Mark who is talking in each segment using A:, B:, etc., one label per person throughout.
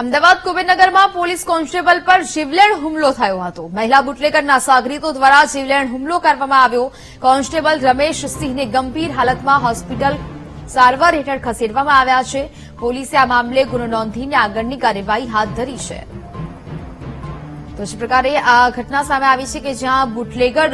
A: અમદાવાદ કુબેરનગરમાં police constable પર જીવલેણ હુમલો થયો હતો. મહિલા બુટલેગરના સાગરીતો દ્વારા જીવલેણ હુમલો કરવામાં આવ્યો. કોન્સ્ટેબલ રમેશ સિંહને ગંભીર હાલતમાં હોસ્પિટલ સારવાર હેઠળ ખસેડવામાં આવ્યા છે. પોલીસે આ મામલે ગુનો નોંધીને આગળની કાર્યવાહી હાથ ધરી છે. તો જ પ્રકારે આ ઘટના સામે આવી છે કે જ્યાં બુટલેગર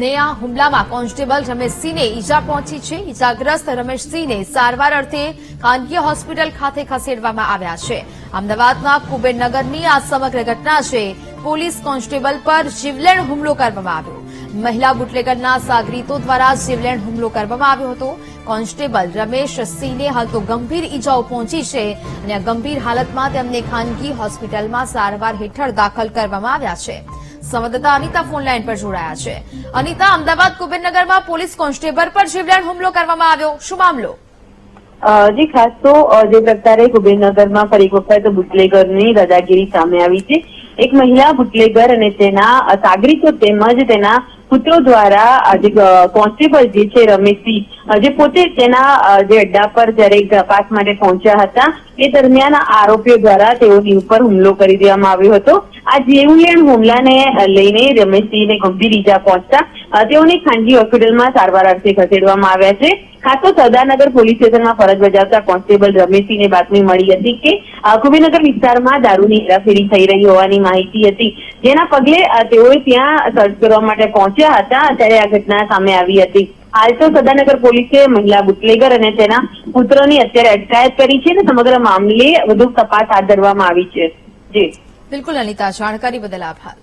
A: ને આ હુમલામાં કોન્સ્ટેબલ રમેશસિંહને ઈજા પહોંચી છે. ઈજાગ્રસ્ત રમેશસિંહને સારવાર અર્થે ખાનગી હોસ્પિટલ ખાતે ખસેડવામાં આવ્યા છે. અમદાવાદના કુબેરનગરની આ સમગ્ર ઘટના છે. પોલીસ કોન્સ્ટેબલ પર જીવલેણ હુમલો કરવામાં આવ્યો. મહિલા બુટલેગરના સાગરીતો દ્વારા જીવલેણ હુમલો કરવામાં આવ્યો હતો. કોન્સ્ટેબલ રમેશ સિંહને હાલ તો ગંભીર ઈજાઓ પહોંચી છે અને ગંભીર હાલતમાં તેમને ખાનગી હોસ્પિટલમાં સારવાર હેઠળ દાખલ કરવામાં આવ્યા છે. સંવાદદાતા અનિતા ફોનલાઈન પર જોડાયા છે. અનિતા, અમદાવાદ કુબેરનગરમાં પોલીસ કોન્સ્ટેબલ પર જીવલેણ હુમલો કરવામાં આવ્યો. શું મામલો?
B: જી, ખાસ તો જે પ્રકારે કુબેરનગરમાં ફરી એક વખત બુટલેગરની દાદાગીરી સામે આવી છે. એક મહિલા બુટલેગર અને તેના સાગરીતો તેમજ તેના પુત્રો દ્વારા જે કોન્સ્ટેબલ જે છે રમેશસિંહ જે પોતે તેના જે અડ્ડા પર જ્યારે તપાસ માટે પહોંચ્યા હતા, એ દરમિયાન આરોપીઓ દ્વારા તેઓની ઉપર હુમલો કરી દેવામાં આવ્યો હતો. આ જીવલેણ હુમલાને લઈને રમેશસિંહને ગંભીર ઈજા પહોંચતા તેઓને ખાનગી હોસ્પિટલમાં સારવાર અર્થે ખસેડવામાં આવ્યા છે. ખાસ તો સરદારનગર પોલીસ સ્ટેશનમાં ફરજ બજાવતા કોન્સ્ટેબલ રમેશસિંહને બાતમી મળી હતી કે કુબીનગર વિસ્તારમાં દારૂની હેરાફેરી થઈ રહી હોવાની માહિતી હતી. જેના પગલે તેઓએ ત્યાં સર્ચ કરવા માટે પહોંચ્યા હતા, ત્યારે આ ઘટના સામે આવી હતી. હાલ તો સદાનગર પોલીસે મહિલા બુટલેગર અને તેના પુત્રની અત્યારે અટકાયત કરી છે અને સમગ્ર મામલે વધુ તપાસ હાથ ધરવામાં આવી છે. જી.
A: બિલકુલ અનિતા જાણકારી બદલ આભાર.